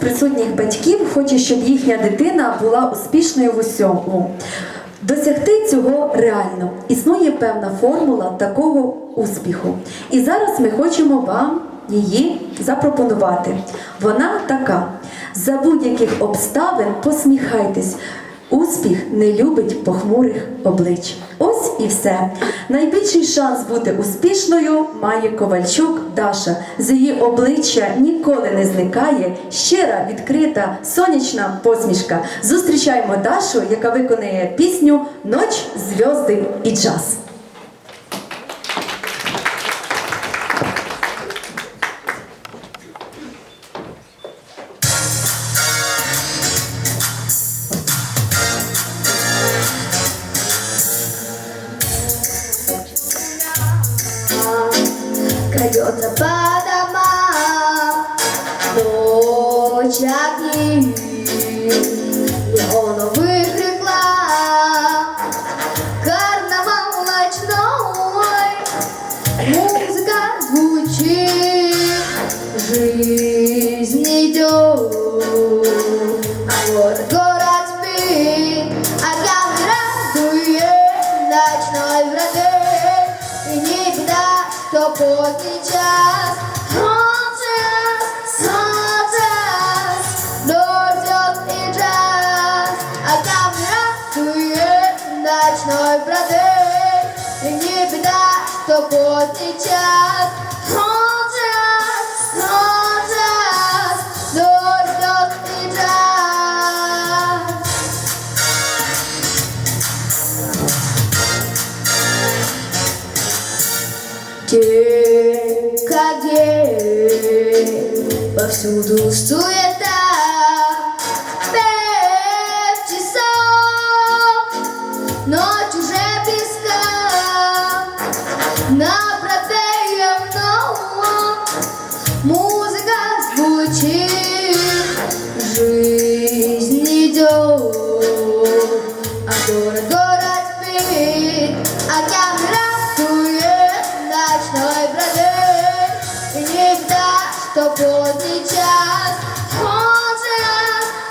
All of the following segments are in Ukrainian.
присутніх батьків хоче, щоб їхня дитина була успішною в усьому. Досягти цього реально. Існує певна формула такого успіху. І зараз ми хочемо вам її запропонувати. Вона така: за будь-яких обставин посміхайтесь. Успіх не любить похмурих облич. І все. Найбільший шанс бути успішною має Ковальчук Даша. З її обличчя ніколи не зникає щира, відкрита, сонячна посмішка. Зустрічаємо Дашу, яка виконує пісню Ноч, зв'язди і джаз. Крадется по домам Ночь огни Неоновых реклам Карнавал ночной. Музыка звучит. Жизнь джаз. Огнями радует Ночной бродень И не беда, то поздний час. Час, час Как повсюду суета, пять часов, ночь уже близка, на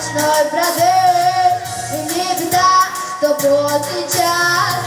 ночной бродень И не беда, что поздний час